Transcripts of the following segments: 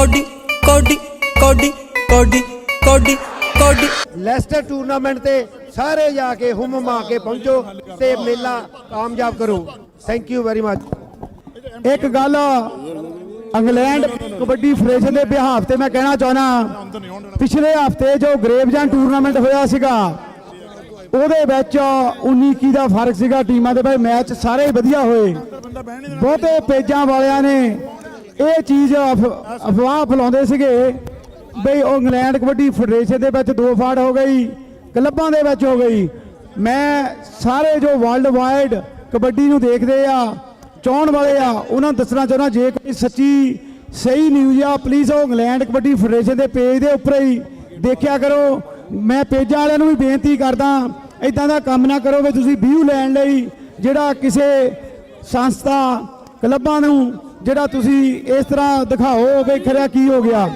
Cody ਕੋਡੀ ਕੋਡੀ ਕੋਡੀ ਕੋਡੀ ਕੋਡੀ। ਲੈਸਟਰ ਟੂਰਨਾਮੈਂਟ ਤੇ ਸਾਰੇ ਜਾ ਕੇ ਹੁਮ ਮਾ ਕੇ ਪਹੁੰਚੋ ਤੇ ਮੇਲਾ ਕਾਮਯਾਬ ਕਰੋ। ਥੈਂਕ ਯੂ ਵੈਰੀ ਮਚ ਇੱਕ ਗੱਲ, ਇੰਗਲੈਂਡ ਕਬੱਡੀ ਫੈਡਰੇਸ਼ਨ ਦੇ ਬਿਹਾਫ ਤੇ ਮੈਂ ਕਹਿਣਾ ਚਾਹਣਾ ਪਿਛਲੇ ਹਫ਼ਤੇ ਜੋ ਗ੍ਰੇਵਜਨ ਟੂਰਨਾਮੈਂਟ ਹੋਇਆ ਸੀਗਾ, ਉਹਦੇ ਵਿੱਚ 19 ਕੀ ਦਾ ਫ਼ਰਕ ਸੀਗਾ ਟੀਮਾਂ ਦੇ ਵਿੱਚ ਮੈਚ ਸਾਰੇ ਵਧੀਆ ਹੋਏ। ਬਹੁਤੇ ਪੇਜਾਂ ਵਾਲਿਆਂ ਨੇ ਇਹ ਚੀਜ਼ ਅਫ- ਅਫਵਾਹ ਫੈਲਾਉਂਦੇ ਸੀਗੇ ਬਈ ਉਹ ਇੰਗਲੈਂਡ ਕਬੱਡੀ ਫੈਡਰੇਸ਼ਨ ਦੇ ਵਿੱਚ ਦੋ ਫਾੜ ਹੋ ਗਈ, ਕਲੱਬਾਂ ਦੇ ਵਿੱਚ ਹੋ ਗਈ। ਮੈਂ ਸਾਰੇ ਜੋ ਵਰਲਡ ਵਾਈਡ ਕਬੱਡੀ ਨੂੰ ਦੇਖਦੇ ਆ, ਚਾਹਣ ਵਾਲੇ ਆ, ਉਹਨਾਂ ਨੂੰ ਦੱਸਣਾ ਚਾਹੁੰਦਾ ਜੇ ਕੋਈ ਸੱਚੀ ਸਹੀ ਨਿਊਜ਼ ਆ ਪਲੀਜ਼ ਉਹ ਇੰਗਲੈਂਡ ਕਬੱਡੀ ਫੈਡਰੇਸ਼ਨ ਦੇ ਪੇਜ ਦੇ ਉੱਪਰ ਹੀ ਦੇਖਿਆ ਕਰੋ। ਮੈਂ ਪੇਜਾਂ ਵਾਲਿਆਂ ਨੂੰ ਵੀ ਬੇਨਤੀ ਕਰਦਾ ਇਦਾਂ ਦਾ ਕੰਮ ਨਾ ਕਰੋ ਵੀ ਤੁਸੀਂ ਵਿਊ ਲੈਣ ਲਈ ਜਿਹੜਾ ਕਿਸੇ ਸੰਸਥਾ, ਕਲੱਬਾਂ ਨੂੰ ਜਿਹੜਾ ਤੁਸੀਂ ਇਸ ਤਰ੍ਹਾਂ ਦਿਖਾਓ ਵੀ ਖਰਿਆ ਕੀ ਹੋ ਗਿਆ।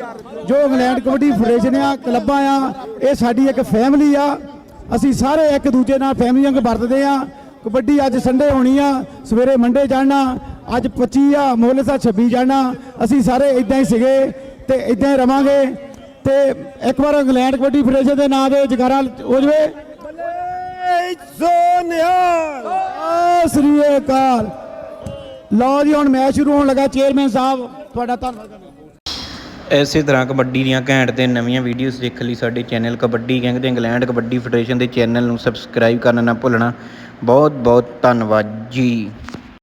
ਜੋ ਇੰਗਲੈਂਡ ਕਬੱਡੀ ਫੈਡਰੇਸ਼ਨ ਆ ਕਲੱਬਾਂ ਆ ਇਹ ਸਾਡੀ ਇੱਕ ਫੈਮਿਲੀ ਆ। ਅਸੀਂ ਸਾਰੇ ਇੱਕ ਦੂਜੇ ਨਾਲ ਫੈਮਿਲੀ ਵਾਂਗ ਵਰਤਦੇ ਆ। ਕਬੱਡੀ ਅੱਜ ਸੰਡੇ ਹੋਣੀ ਆ ਸਵੇਰੇ ਮੰਡੇ ਜਾਣਾ ਅੱਜ 25 ਆ ਮੋਹਲਸਾ 26 ਜਾਣਾ। ਅਸੀਂ ਸਾਰੇ ਇਦਾਂ ਹੀ ਸੀਗੇ ਤੇ ਇਦਾਂ ਹੀ ਰਵਾਂਗੇ। ਤੇ ਇੱਕ ਵਾਰ ਇੰਗਲੈਂਡ ਕਬੱਡੀ ਫੈਡਰੇਸ਼ਨ ਦੇ ਨਾਂ ਦੇ ਜਗਾਰਾ ਹੋ ਜਵੇ। ਆ ਸ੍ਰੀ ਅਕਾਲ। ਲਓ ਜੀ, ਹੁਣ ਮੈਚ ਸ਼ੁਰੂ ਹੋਣ ਲੱਗਾ, ਚੇਅਰਮੈਨ ਸਾਹਿਬ, ਤੁਹਾਡਾ ਧੰਨਵਾਦ। ਐਸੇ ਤਰ੍ਹਾਂ ਕਬੱਡੀ ਦੀਆਂ ਘੈਂਟ ਤੇ ਨਵੀਆਂ ਵੀਡੀਓਜ਼ ਦੇਖਣ ਲਈ ਸਾਡੇ ਚੈਨਲ ਕਬੱਡੀ ਗੈਂਗ ਤੇ ਇੰਗਲੈਂਡ ਕਬੱਡੀ ਫੈਡਰੇਸ਼ਨ ਦੇ ਚੈਨਲ ਨੂੰ ਸਬਸਕ੍ਰਾਈਬ ਕਰਨਾ ਨਾ ਭੁੱਲਣਾ। ਬਹੁਤ ਬਹੁਤ ਧੰਨਵਾਦ ਜੀ।